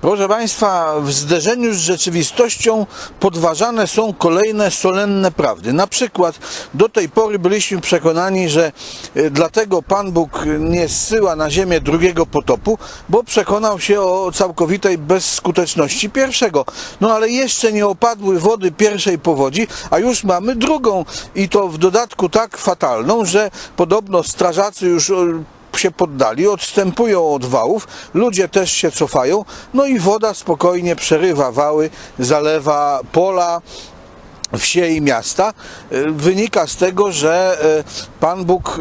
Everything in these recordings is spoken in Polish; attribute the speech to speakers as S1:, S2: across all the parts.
S1: Proszę Państwa, w zderzeniu z rzeczywistością podważane są kolejne solenne prawdy. Na przykład do tej pory byliśmy przekonani, że e, dlatego Pan Bóg nie zsyła na ziemię drugiego potopu, bo przekonał się o całkowitej bezskuteczności pierwszego. No ale jeszcze nie opadły wody pierwszej powodzi, a już mamy drugą i to w dodatku tak fatalną, że podobno strażacy już e, się poddali, odstępują od wałów, ludzie też się cofają, no i woda spokojnie przerywa wały, zalewa pola, wsie i miasta. Y, Wynika z tego, że y, Pan Bóg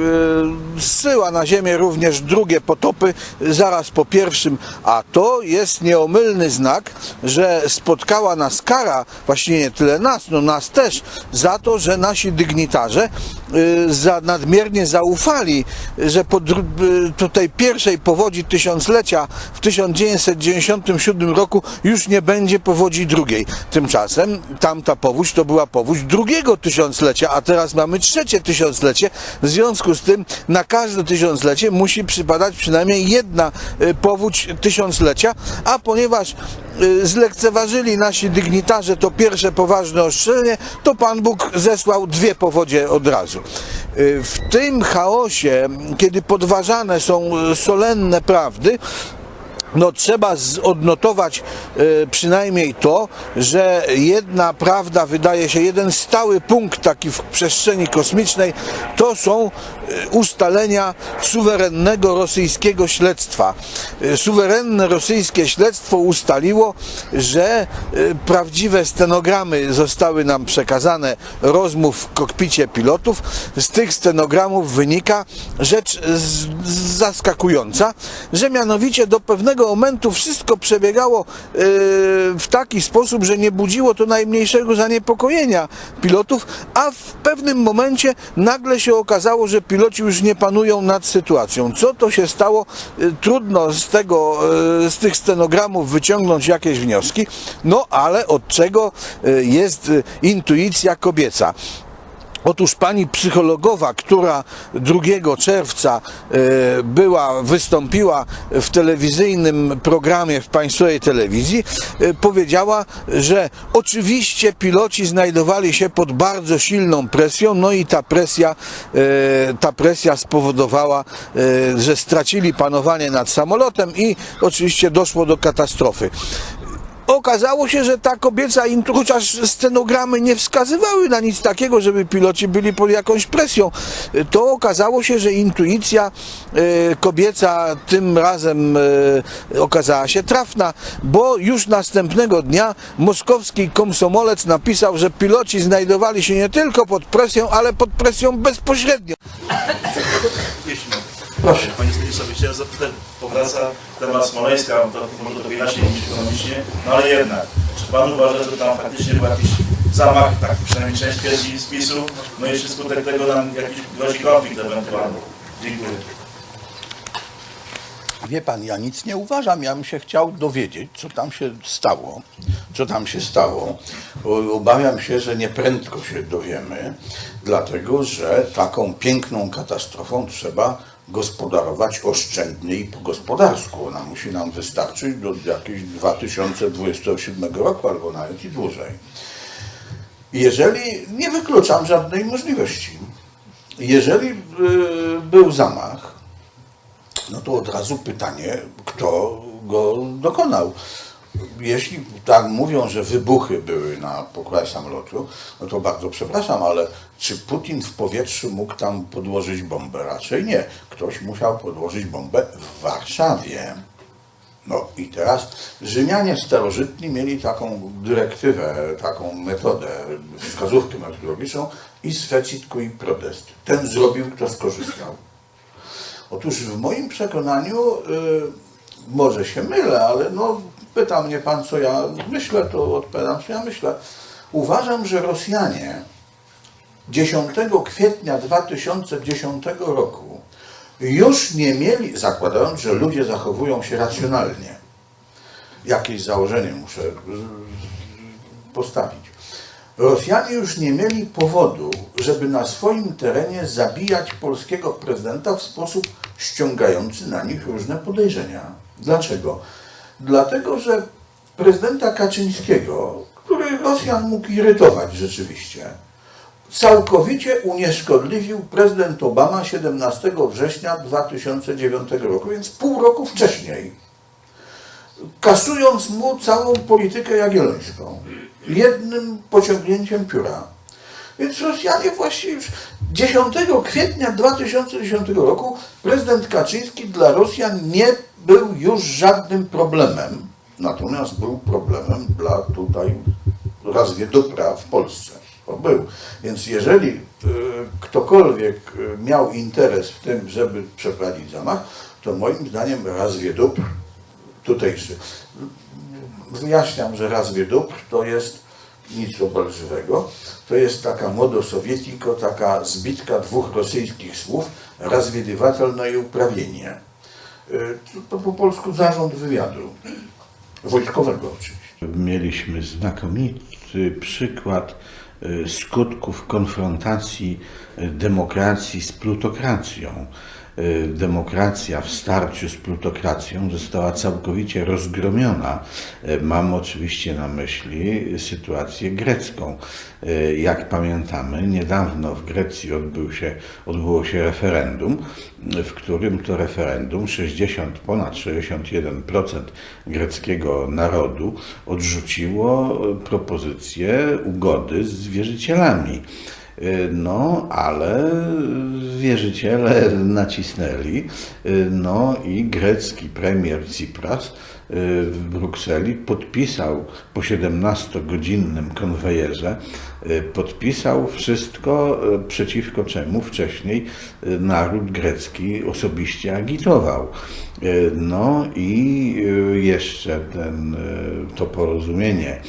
S1: y, zsyła na ziemię również drugie potopy zaraz po pierwszym, a to jest nieomylny znak, że spotkała nas kara, właśnie nie tyle nas, no nas też, za to, że nasi dygnitarze za nadmiernie zaufali, że po y, tutaj pierwszej powodzi tysiąclecia w 1997 roku już nie będzie powodzi drugiej. Tymczasem tamta powódź to była powódź drugiego tysiąclecia, a teraz mamy trzecie tysiąclecie. W związku z tym na każde tysiąclecie musi przypadać przynajmniej jedna y, powódź tysiąclecia, a ponieważ y, zlekceważyli nasi dygnitarze to pierwsze poważne ostrzeżenie, to Pan Bóg zesłał dwie powodzie od razu. Y, W tym chaosie, kiedy podważane są y, solenne prawdy, no trzeba odnotować e, przynajmniej to, że jedna prawda wydaje się, jeden stały punkt taki w przestrzeni kosmicznej, to są ustalenia suwerennego rosyjskiego śledztwa. E, Suwerenne rosyjskie śledztwo ustaliło, że e, prawdziwe stenogramy zostały nam przekazane rozmów w kokpicie pilotów. Z tych stenogramów wynika rzecz zaskakująca, że mianowicie do pewnego momentu wszystko przebiegało w taki sposób, że nie budziło to najmniejszego zaniepokojenia pilotów, a w pewnym momencie nagle się okazało, że piloci już nie panują nad sytuacją. Co to się stało? E, Trudno z tego, e, z tych stenogramów wyciągnąć jakieś wnioski, no ale od czego e, jest intuicja kobieca? Otóż pani psychologowa, która 2 czerwca e, była, wystąpiła w telewizyjnym programie w państwowej telewizji, e, powiedziała, że oczywiście piloci znajdowali się pod bardzo silną presją, no i ta presja, e, ta presja spowodowała, że stracili panowanie nad samolotem i oczywiście doszło do katastrofy. Okazało się, że ta kobieca, int- chociaż stenogramy nie wskazywały na nic takiego, żeby piloci byli pod jakąś presją, to okazało się, że intuicja e, kobieca tym razem e, okazała się trafna, bo już następnego dnia moskowski komsomolec napisał, że piloci znajdowali się nie tylko pod presją, ale pod presją bezpośrednio.
S2: Proszę. Panie Stanisławie, chciałem zapytać, powraca temat Smoleńska, to może trochę inaczej niż ekonomicznie, no ale jednak, czy Pan uważa, że tam faktycznie był jakiś zamach, tak przynajmniej część twierdzi z PiSu, no i jeszcze skutek tego nam jakiś grozi konflikt ewentualny? Dziękuję.
S3: Wie pan, ja nic nie uważam. Ja bym się chciał dowiedzieć, co tam się stało. Co tam się stało. Obawiam się, że nieprędko się dowiemy, dlatego że taką piękną katastrofą trzeba gospodarować oszczędnie i po gospodarsku. Ona musi nam wystarczyć do jakiegoś 2027 roku albo nawet i dłużej. Jeżeli nie wykluczam żadnej możliwości, jeżeli y, był zamach, no to od razu pytanie, kto go dokonał. Jeśli tak mówią, że wybuchy były na pokładzie samolotu, no to bardzo przepraszam, ale czy Putin w powietrzu mógł tam podłożyć bombę? Raczej nie. Ktoś musiał podłożyć bombę w Warszawie. No i teraz Rzymianie starożytni mieli taką dyrektywę, taką metodę, wskazówkę metodologiczną i svecit qui prodest. Ten zrobił, kto skorzystał. Otóż w moim przekonaniu, y, może się mylę, ale no, pyta mnie pan, co ja myślę, to odpowiadam, co ja myślę. Uważam, że Rosjanie 10 kwietnia 2010 roku już nie mieli, zakładając, że ludzie zachowują się racjonalnie, jakieś założenie muszę postawić. Rosjanie już nie mieli powodu, żeby na swoim terenie zabijać polskiego prezydenta w sposób ściągający na nich różne podejrzenia. Dlaczego? Dlatego, że prezydenta Kaczyńskiego, który Rosjan mógł irytować rzeczywiście, całkowicie unieszkodliwił prezydent Obama 17 września 2009 roku, więc pół roku wcześniej, kasując mu całą politykę jagiellońską jednym pociągnięciem pióra. Więc Rosjanie właściwie już 10 kwietnia 2010 roku prezydent Kaczyński dla Rosjan nie był już żadnym problemem, natomiast był problemem dla tutaj Razwiedupra w Polsce. To był. Więc jeżeli y, ktokolwiek y, miał interes w tym, żeby przeprowadzić zamach, to moim zdaniem Razwiedupr tutejszy. Wyjaśniam, że Razwiedupr to jest nic obelżywego. To jest taka modosowietiko, taka zbitka dwóch rosyjskich słów, razwiedywatel, no i uprawienie. Y, To po polsku zarząd wywiadu. Wojskowego oczywiście.
S1: Mieliśmy znakomity przykład y, skutków konfrontacji y, demokracji z plutokracją. Y, Demokracja w starciu z plutokracją została całkowicie rozgromiona. Y, Mam oczywiście na myśli sytuację grecką. Y, Jak pamiętamy, niedawno w Grecji odbył się, odbyło się referendum, w którym to referendum 60, ponad 61% greckiego narodu odrzuciło propozycję ugody z wierzycielami. Y, No, ale wierzyciele nacisnęli, y, no i grecki premier Tsipras y, w Brukseli podpisał po 17-godzinnym konwejerze, podpisał wszystko, przeciwko czemu wcześniej naród grecki osobiście agitował. No i jeszcze ten, to porozumienie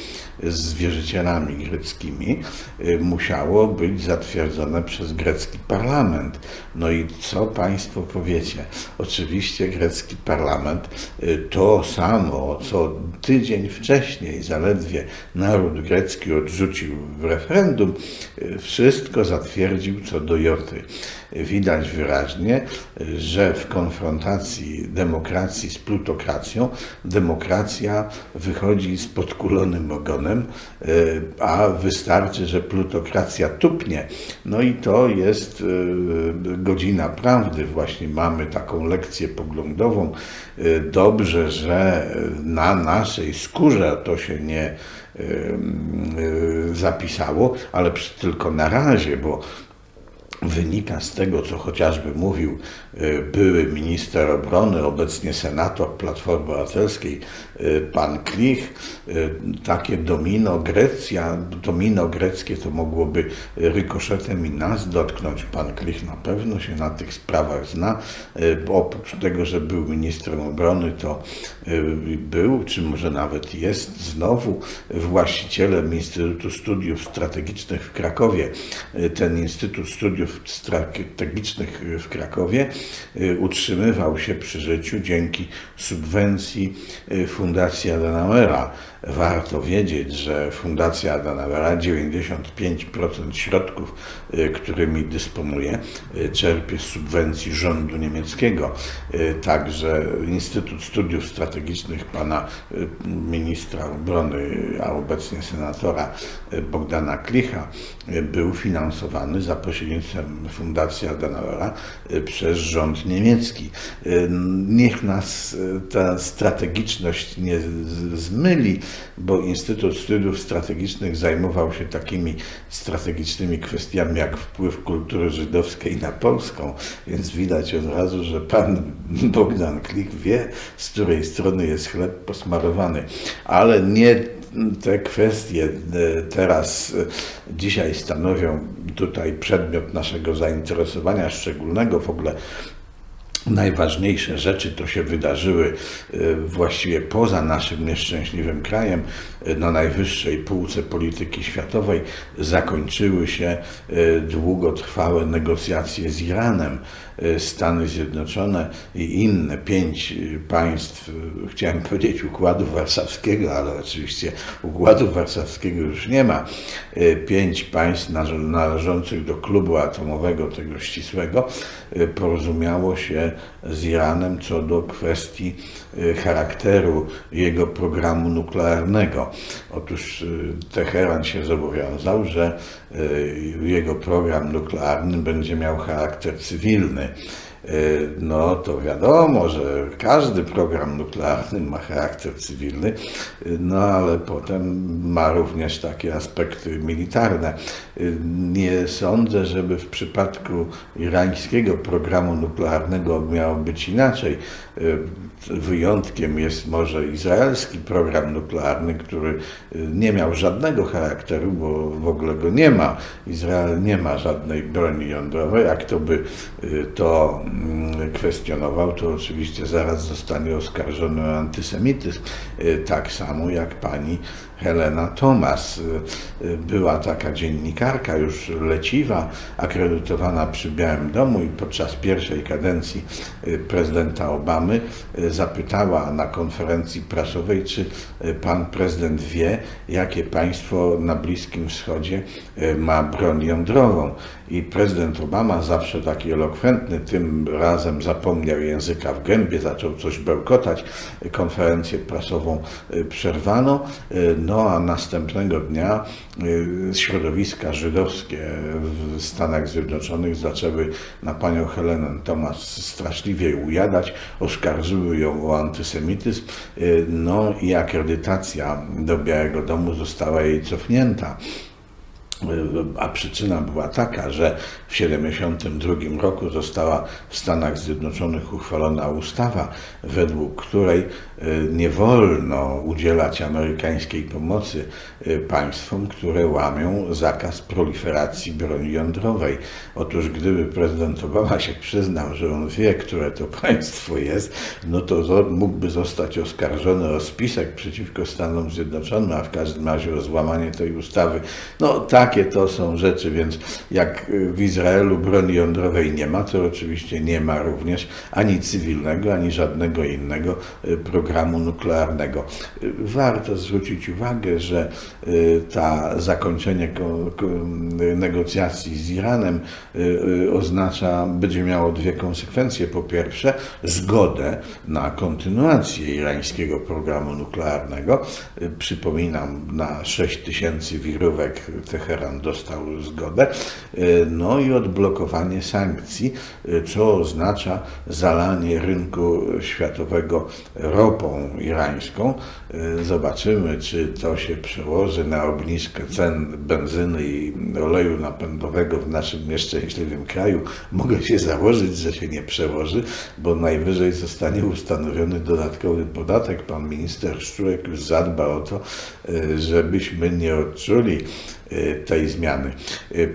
S1: z wierzycielami greckimi y, musiało być zatwierdzone przez grecki parlament. No i co Państwo powiecie? Oczywiście grecki parlament y, to samo, co tydzień wcześniej zaledwie naród grecki odrzucił w referendum, y, wszystko zatwierdził co do joty. Widać wyraźnie, że w konfrontacji demokracji z plutokracją demokracja wychodzi z podkulonym ogonem, y, a wystarczy, że plutokracja tupnie. No i to jest y, godzina prawdy. Właśnie mamy taką lekcję poglądową. Y, Dobrze, że na naszej skórze to się nie zapisało, ale tylko na razie, bo wynika z tego, co chociażby mówił y, były minister obrony, obecnie senator Platformy Obywatelskiej, pan Klich, y, takie domino Grecja, domino greckie to mogłoby rykoszetem i nas dotknąć. Pan Klich na pewno się na tych sprawach zna. Y, Oprócz tego, że był ministrem obrony, to y, był, czy może nawet jest znowu właścicielem Instytutu Studiów Strategicznych w Krakowie. Y, Ten Instytut Studiów Strategicznych w Krakowie y, utrzymywał się przy życiu dzięki subwencji y, Fundacji Adenauera. Warto wiedzieć, że Fundacja Adenauera 95% środków, y, którymi dysponuje, y, czerpie z subwencji rządu niemieckiego. Y, Także Instytut Studiów Strategicznych pana ministra obrony, a obecnie senatora Bogdana Klicha był finansowany za pośrednictwem Fundacji Adenauera przez rząd niemiecki. Niech nas ta strategiczność nie zmyli, bo Instytut Studiów Strategicznych zajmował się takimi strategicznymi kwestiami jak wpływ kultury żydowskiej na Polską, więc widać od razu, że pan Bogdan Klik wie, z której strony jest chleb posmarowany, ale nie te kwestie e, teraz e, dzisiaj stanowią tutaj przedmiot naszego zainteresowania szczególnego. W ogóle najważniejsze rzeczy to się wydarzyły e, właściwie poza naszym nieszczęśliwym krajem, e, na najwyższej półce polityki światowej zakończyły się e, długotrwałe negocjacje z Iranem. E, Stany Zjednoczone i inne pięć e, państw, e, chciałem powiedzieć Układu Warszawskiego, ale oczywiście Układu Warszawskiego już nie ma. Pięć państw nale- należących do klubu atomowego, tego ścisłego, porozumiało się z Iranem co do kwestii charakteru jego programu nuklearnego. Otóż Teheran się zobowiązał, że jego program nuklearny będzie miał charakter cywilny. Y, No to wiadomo, że każdy program nuklearny ma charakter cywilny, y, no ale potem ma również takie aspekty militarne. Y, Nie sądzę, żeby w przypadku irańskiego programu nuklearnego miało być inaczej. Wyjątkiem jest może izraelski program nuklearny, który y, nie miał żadnego charakteru, bo w ogóle go nie ma. Izrael nie ma żadnej broni jądrowej, a kto by y, to mm, kwestionował, to oczywiście zaraz zostanie oskarżony o antysemityzm. Y, Tak samo jak pani Helena Thomas. Y, y, Była taka dziennikarka już leciwa, akredytowana przy Białym Domu i podczas pierwszej kadencji y, prezydenta Obamy zapytała na konferencji prasowej, czy pan prezydent wie, jakie państwo na Bliskim Wschodzie ma broń jądrową. I prezydent Obama, zawsze taki elokwentny, tym razem zapomniał języka w gębie, zaczął coś bełkotać. Konferencję prasową y, przerwano. Y, No a następnego dnia y, środowiska żydowskie w Stanach Zjednoczonych zaczęły na panią Helenę Thomas straszliwie ujadać, oskarżyły ją o antysemityzm, no i akredytacja do Białego Domu została jej cofnięta. A przyczyna była taka, że w 1972 roku została w Stanach Zjednoczonych uchwalona ustawa, według której nie wolno udzielać amerykańskiej pomocy y, państwom, które łamią zakaz proliferacji broni jądrowej. Otóż gdyby prezydent Obama się przyznał, że on wie, które to państwo jest, no to mógłby zostać oskarżony o spisek przeciwko Stanom Zjednoczonym, a w każdym razie o złamanie tej ustawy. No takie to są rzeczy, więc jak y, w Izraelu broni jądrowej nie ma, to oczywiście nie ma również ani cywilnego, ani żadnego innego y, programu nuklearnego. Warto zwrócić uwagę, że y, ta zakończenie ko- ko- negocjacji z Iranem y, y, oznacza, będzie miało dwie konsekwencje. Po pierwsze, zgodę na kontynuację irańskiego programu nuklearnego. Przypominam, na 6 tysięcy wirówek Teheran dostał zgodę. No i odblokowanie sankcji, co oznacza zalanie rynku światowego ropą irańską. Y, Zobaczymy, czy to się przełoży na obniżkę cen benzyny i oleju napędowego w naszym nieszczęśliwym kraju. Mogę się założyć, że się nie przełoży, bo najwyżej zostanie ustanowiony dodatkowy podatek. Pan minister Szczurek już zadba o to, y, żebyśmy nie odczuli y, tej zmiany.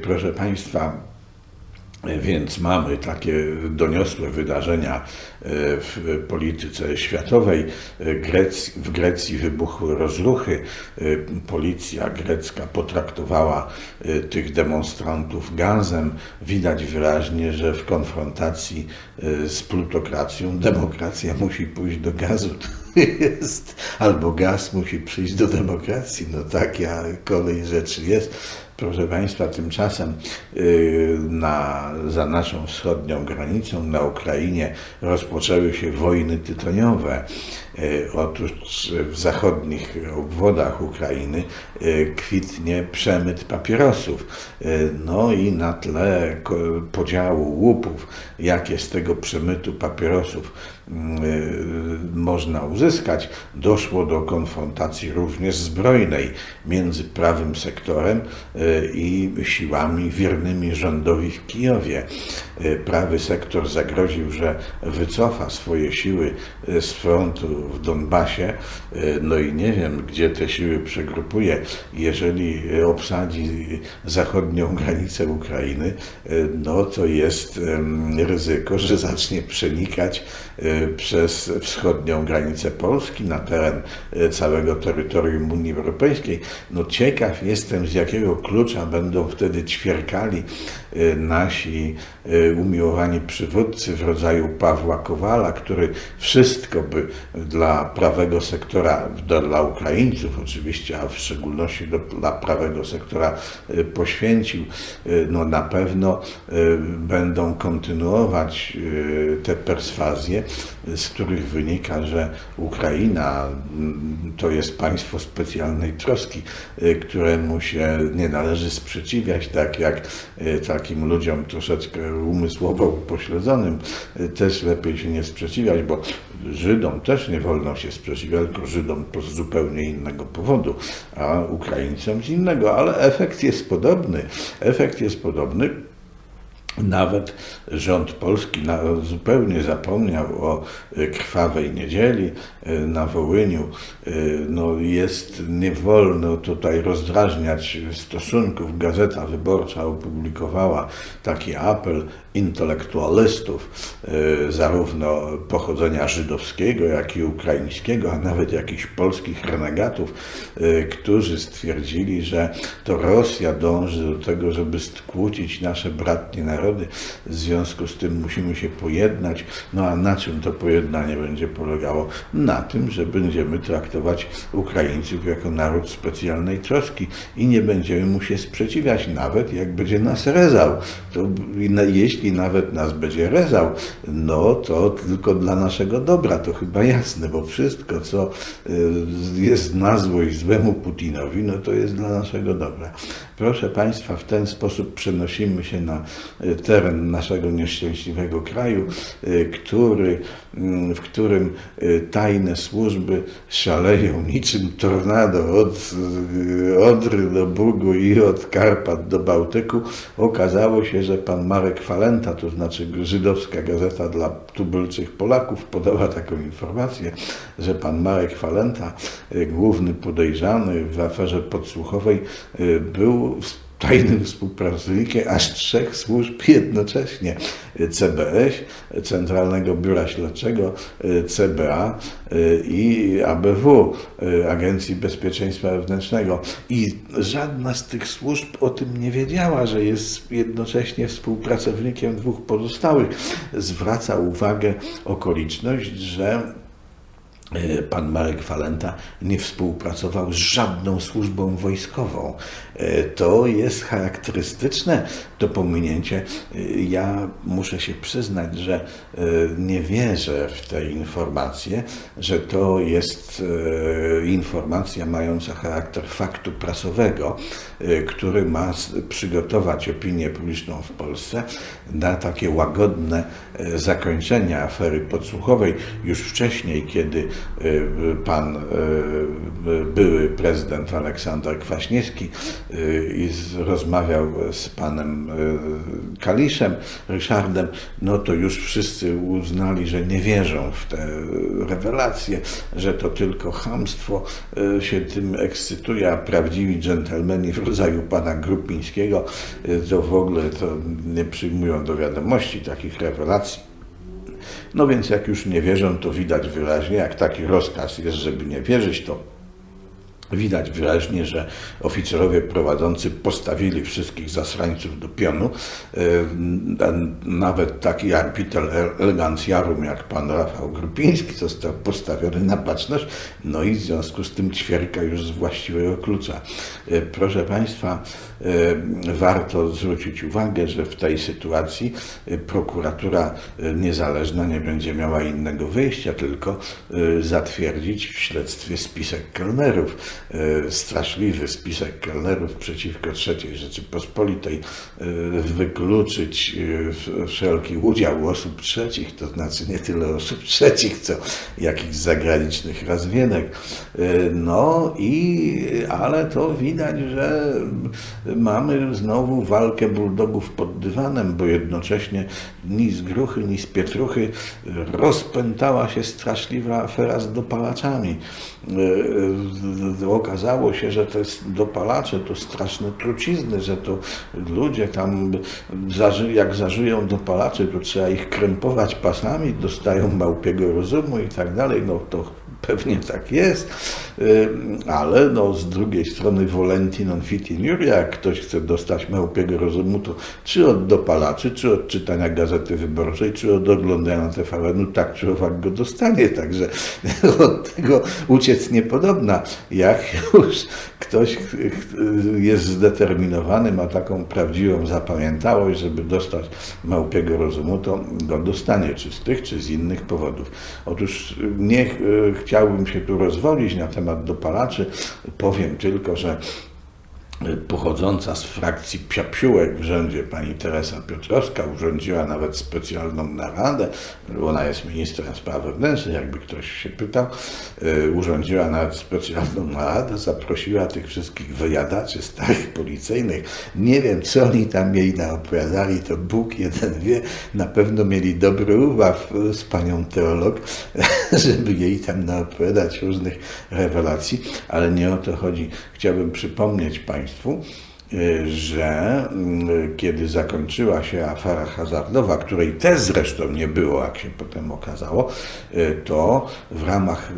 S1: Proszę Państwa, więc mamy takie doniosłe wydarzenia e, w polityce światowej. W Grecji wybuchły rozruchy. E, Policja grecka potraktowała e, tych demonstrantów gazem. Widać wyraźnie, że w konfrontacji z plutokracją demokracja musi pójść do gazu. Jest, albo gaz musi przyjść do demokracji. No taka kolej rzeczy jest. Proszę Państwa, tymczasem y, na, za naszą wschodnią granicą, na Ukrainie, rozpoczęły się wojny tytoniowe. Y, Otóż w zachodnich obwodach Ukrainy y, kwitnie przemyt papierosów. Y, No i na tle podziału łupów, jakie z tego przemytu papierosów y, można uzyskać, doszło do konfrontacji również zbrojnej między prawym sektorem i siłami wiernymi rządowi w Kijowie. Prawy sektor zagroził, że wycofa swoje siły z frontu w Donbasie, y, no i nie wiem, gdzie te siły przegrupuje. Jeżeli obsadzi zachodnią granicę Ukrainy, y, no to jest ryzyko, że zacznie przenikać y, przez wschodnią granicę Polski na teren całego terytorium Unii Europejskiej. No ciekaw jestem, z jakiego klucza będą wtedy ćwierkali nasi umiłowani przywódcy w rodzaju Pawła Kowala, który wszystko by dla prawego sektora, dla, Ukraińców oczywiście, a w szczególności dla prawego sektora y, poświęcił, y, no na pewno y, będą kontynuować te perswazje, z których wynika, że Ukraina mm, to jest państwo specjalnej troski, któremu się nie należy sprzeciwiać, tak jak takim ludziom troszeczkę umysłowo upośledzonym też lepiej się nie sprzeciwiać, bo Żydom też nie wolno się sprzeciwiać, tylko Żydom z zupełnie innego powodu, a Ukraińcom z innego, ale efekt jest podobny. Efekt jest podobny. Nawet rząd polski zupełnie zapomniał o y, krwawej niedzieli y, na Wołyniu. Y, No jest, nie wolno tutaj rozdrażniać stosunków. Gazeta Wyborcza opublikowała taki apel intelektualistów, y, zarówno pochodzenia żydowskiego, jak i ukraińskiego, a nawet jakichś polskich renegatów, y, którzy stwierdzili, że to Rosja dąży do tego, żeby skłócić nasze bratnie narody. W związku z tym musimy się pojednać. No a na czym to pojednanie będzie polegało? Na tym, że będziemy traktować Ukraińców jako naród specjalnej troski i nie będziemy mu się sprzeciwiać, nawet jak będzie nas rezał. To, i na- jeśli nawet nas będzie rezał, no to tylko dla naszego dobra, to chyba jasne, bo wszystko, co y, jest na złość złemu Putinowi, no to jest dla naszego dobra. Proszę Państwa, w ten sposób przenosimy się na y, teren naszego nieszczęśliwego kraju, y, który, w którym tajne służby szaleją niczym tornado od Odry do Bugu i od Karpat do Bałtyku. Okazało się, że pan Marek Falenta, to znaczy żydowska gazeta dla tubylczych Polaków, podała taką informację, że pan Marek Falenta, y, główny podejrzany w aferze podsłuchowej, y, był w tajnym współpracownikiem aż trzech służb jednocześnie. CBS, Centralnego Biura Śledczego, CBA i ABW, Agencji Bezpieczeństwa Wewnętrznego. I żadna z tych służb o tym nie wiedziała, że jest jednocześnie współpracownikiem dwóch pozostałych. Zwraca uwagę okoliczność, że E, pan Marek Falenta nie współpracował z żadną służbą wojskową. E, To jest charakterystyczne to pominięcie. E, Ja muszę się przyznać, że e, nie wierzę w te informacje, że to jest e, informacja mająca charakter faktu prasowego, e, który ma przygotować opinię publiczną w Polsce na takie łagodne e, zakończenie afery podsłuchowej. Już wcześniej, kiedy e, pan e, były prezydent Aleksander Kwaśniewski i rozmawiał z panem Kaliszem, Ryszardem, no to już wszyscy uznali, że nie wierzą w te rewelacje, że to tylko chamstwo e, się tym ekscytuje, a prawdziwi dżentelmeni w rodzaju pana Grupińskiego to w ogóle to nie przyjmują do wiadomości takich rewelacji. No więc jak już nie wierzą, to widać wyraźnie, jak taki rozkaz jest, żeby nie wierzyć, to Widać wyraźnie, że oficerowie prowadzący postawili wszystkich zasrańców do pionu. Nawet taki arbitel elegancjarum jak pan Rafał Grupiński został postawiony na baczność, no i w związku z tym ćwierka już z właściwego klucza. E, Proszę Państwa, e, warto zwrócić uwagę, że w tej sytuacji e, prokuratura niezależna nie będzie miała innego wyjścia, tylko zatwierdzić w śledztwie spisek kelnerów. E, Straszliwy spisek kelnerów przeciwko III Rzeczypospolitej, e, wykluczyć e, wszelki udział osób trzecich, to znaczy nie tyle osób trzecich, co jakichś zagranicznych razwienek. E, No i, ale to widać, że mamy znowu walkę bulldogów pod dywanem, bo jednocześnie ni z gruchy, ni z pietruchy rozpętała się straszliwa afera z dopalaczami. Okazało się, że te dopalacze to straszne trucizny, że to ludzie tam, jak zażyją dopalacze, to trzeba ich krępować pasami, dostają małpiego rozumu i tak dalej. No to pewnie tak jest, y, ale no, z drugiej strony volenti non fit in jak ktoś chce dostać małpiego rozumu, to czy od dopalaczy, czy od czytania Gazety Wyborczej, czy od oglądania TVN-u, tak czy owak go dostanie, także od tego uciec niepodobna. Jak już ktoś jest zdeterminowany, ma taką prawdziwą zapamiętałość, żeby dostać małpiego rozumu, to go dostanie, czy z tych, czy z innych powodów. Otóż nie ch- chciałbym się tu rozwodzić na temat dopalaczy, powiem tylko, że pochodząca z frakcji psiapsiółek w rządzie pani Teresa Piotrowska urządziła nawet specjalną naradę, ona jest ministrem spraw wewnętrznych, jakby ktoś się pytał, y, urządziła nawet specjalną naradę, zaprosiła tych wszystkich wyjadaczy starych policyjnych. Nie wiem, co oni tam jej naopowiadali, to Bóg jeden wie, na pewno mieli dobry ubaw y, z panią teolog, żeby jej tam naopowiadać różnych rewelacji, ale nie o to chodzi. Chciałbym przypomnieć Państwu, że mm, kiedy zakończyła się afera hazardowa, której też zresztą nie było, jak się potem okazało, y, to w ramach,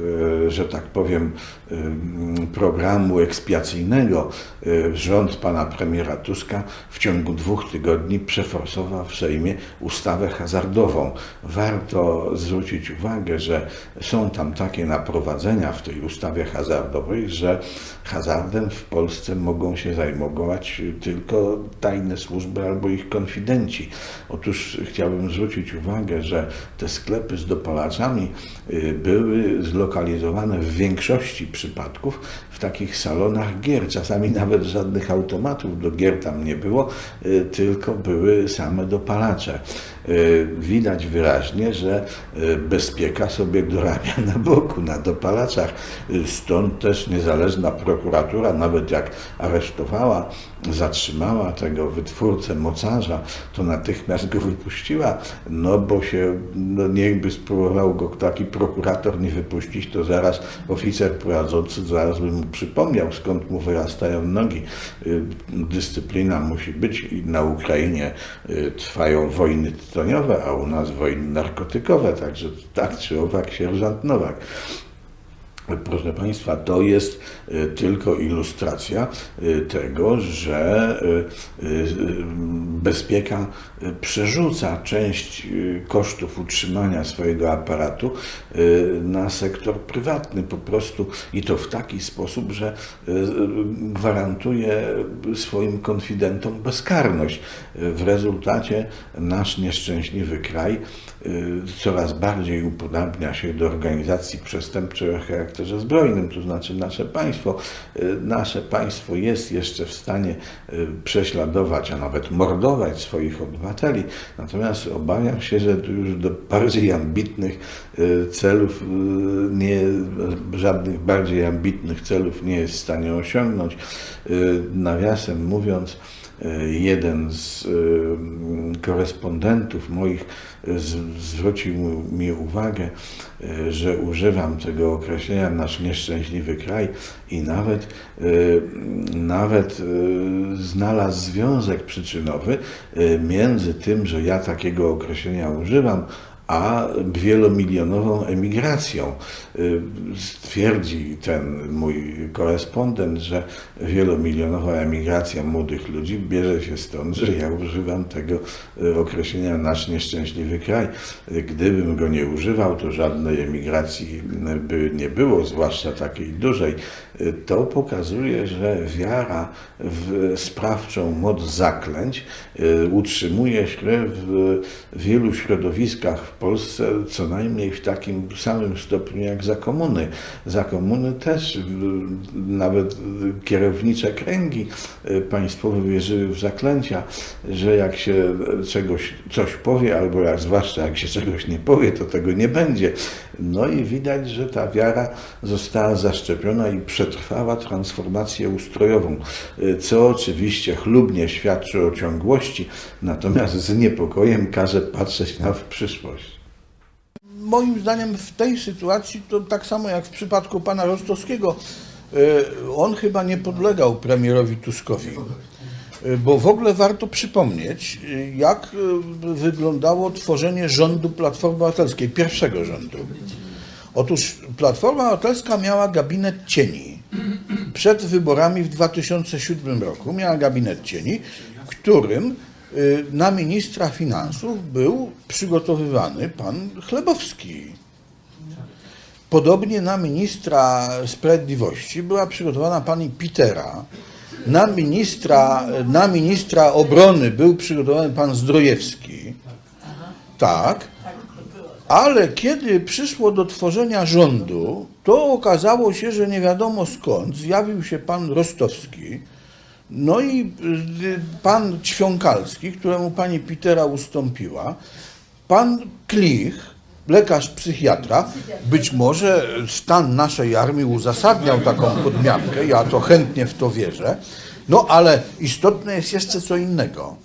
S1: y, że tak powiem, y, programu ekspiacyjnego y, rząd pana premiera Tuska w ciągu dwóch tygodni przeforsował w Sejmie ustawę hazardową. Warto zwrócić uwagę, że są tam takie naprowadzenia w tej ustawie hazardowej, że hazardem w Polsce mogą się zajmować tylko tajne służby albo ich konfidenci. Otóż chciałbym zwrócić uwagę, że te sklepy z dopalaczami y, były zlokalizowane w większości przypadków w takich salonach gier. Czasami nawet żadnych automatów do gier tam nie było, y, tylko były same dopalacze. Y, Widać wyraźnie, że bezpieka sobie dorabia na boku, na dopalaczach. Stąd też niezależna prokuratura, nawet jak aresztowała, zatrzymała tego wytwórcę mocarza, to natychmiast go wypuściła, no bo się, no niechby spróbował go taki prokurator nie wypuścić, to zaraz oficer prowadzący zaraz by mu przypomniał, skąd mu wyrastają nogi. Y, Dyscyplina musi być i na Ukrainie y, trwają wojny tytoniowe, a u nas wojny narkotykowe, także tak czy owak sierżant Nowak. Proszę Państwa, to jest y, tylko ilustracja y, tego, że y, bezpieka przerzuca część kosztów utrzymania swojego aparatu na sektor prywatny po prostu i to w taki sposób, że gwarantuje swoim konfidentom bezkarność. W rezultacie nasz nieszczęśliwy kraj coraz bardziej upodabnia się do organizacji przestępczej o charakterze zbrojnym, to znaczy nasze państwo. Y, Nasze państwo jest jeszcze w stanie y, prześladować, a nawet mordować swoich obywateli, natomiast obawiam się, że tu już do bardziej ambitnych y, celów, nie, żadnych bardziej ambitnych celów nie jest w stanie osiągnąć. Nawiasem mówiąc, jeden z korespondentów moich z- zwrócił mi uwagę, y, że używam tego określenia nasz nieszczęśliwy kraj i nawet, nawet znalazł związek przyczynowy między tym, że ja takiego określenia używam, a wielomilionową emigracją. Y, Stwierdzi ten mój korespondent, że wielomilionowa emigracja młodych ludzi bierze się stąd, że ja używam tego określenia nasz nieszczęśliwy kraj. Y, Gdybym go nie używał, to żadnej emigracji by nie było, zwłaszcza takiej dużej. Y, To pokazuje, że wiara w sprawczą moc zaklęć utrzymuje się w wielu środowiskach Polsce, co najmniej w takim samym stopniu jak za komuny. Za komuny też nawet kierownicze kręgi y, państwowe wierzyły w zaklęcia, że jak się czegoś, coś powie, albo jak, zwłaszcza jak się czegoś nie powie, to tego nie będzie. No i widać, że ta wiara została zaszczepiona i przetrwała transformację ustrojową, y, co oczywiście chlubnie świadczy o ciągłości, natomiast z niepokojem każe patrzeć na przyszłość.
S4: Moim zdaniem w tej sytuacji to tak samo jak w przypadku pana Rostowskiego, y, on chyba nie podlegał premierowi Tuskowi. Y, Bo w ogóle warto przypomnieć, y, jak y, wyglądało tworzenie rządu Platformy Obywatelskiej, pierwszego rządu.
S1: Otóż Platforma Obywatelska miała gabinet cieni. Przed wyborami w 2007 roku miała gabinet cieni, w którym na ministra finansów był przygotowywany pan Chlebowski. Podobnie na ministra sprawiedliwości była przygotowana pani Pitera. Na ministra, na ministra obrony był przygotowany pan Zdrojewski. Tak. Ale kiedy przyszło do tworzenia rządu, to okazało się, że nie wiadomo skąd zjawił się pan Rostowski, no i y, pan Ćwiąkalski, któremu pani Pitera ustąpiła, pan Klich, lekarz psychiatra, być może stan naszej armii uzasadniał taką podmiankę, ja to chętnie w to wierzę, no ale istotne jest jeszcze co innego,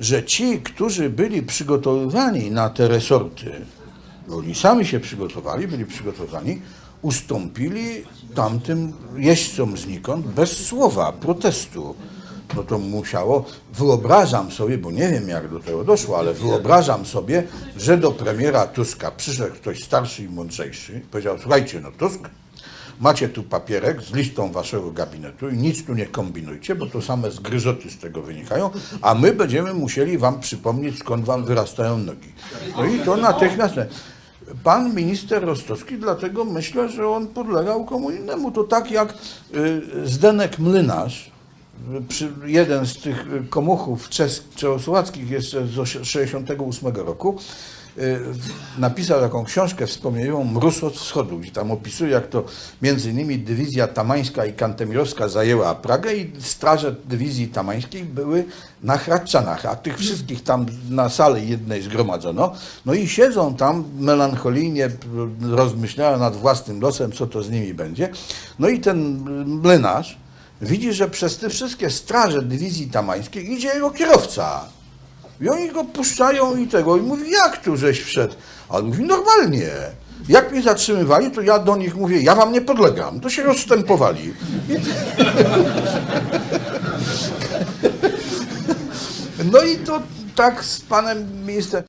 S1: że ci, którzy byli przygotowywani na te resorty, bo oni sami się przygotowali, byli przygotowani, ustąpili tamtym jeźdźcom znikąd bez słowa protestu. No to musiało, wyobrażam sobie, bo nie wiem jak do tego doszło, ale wyobrażam sobie, że do premiera Tuska przyszedł ktoś starszy i mądrzejszy, powiedział, słuchajcie, no Tusk, macie tu papierek z listą waszego gabinetu i nic tu nie kombinujcie, bo to same zgryzoty z tego wynikają, a my będziemy musieli wam przypomnieć, skąd wam wyrastają nogi. No i to natychmiast... Pan minister Rostowski, dlatego myślę, że on podlegał komu innemu. To tak jak y, Zdenek Młynarz, y, przy, jeden z tych y, komuchów czes, czechosłowackich jeszcze z 1968 roku, y, napisał taką książkę wspomnieniową Mróz od wschodu, gdzie tam opisuje, jak to między innymi dywizja tamańska i kantemirowska zajęła Pragę i straże dywizji tamańskiej były na Hradczanach, a tych wszystkich tam na sali jednej zgromadzono, no i siedzą tam melancholijnie, rozmyślają nad własnym losem, co to z nimi będzie. No i ten młynarz widzi, że przez te wszystkie straże dywizji tamańskiej idzie jego kierowca. I oni go puszczają i tego. I mówi, jak tu żeś wszedł? A on mówi, normalnie. Jak mnie zatrzymywali, to ja do nich mówię, ja wam nie podlegam. To się rozstępowali. No i to tak z panem ministrem.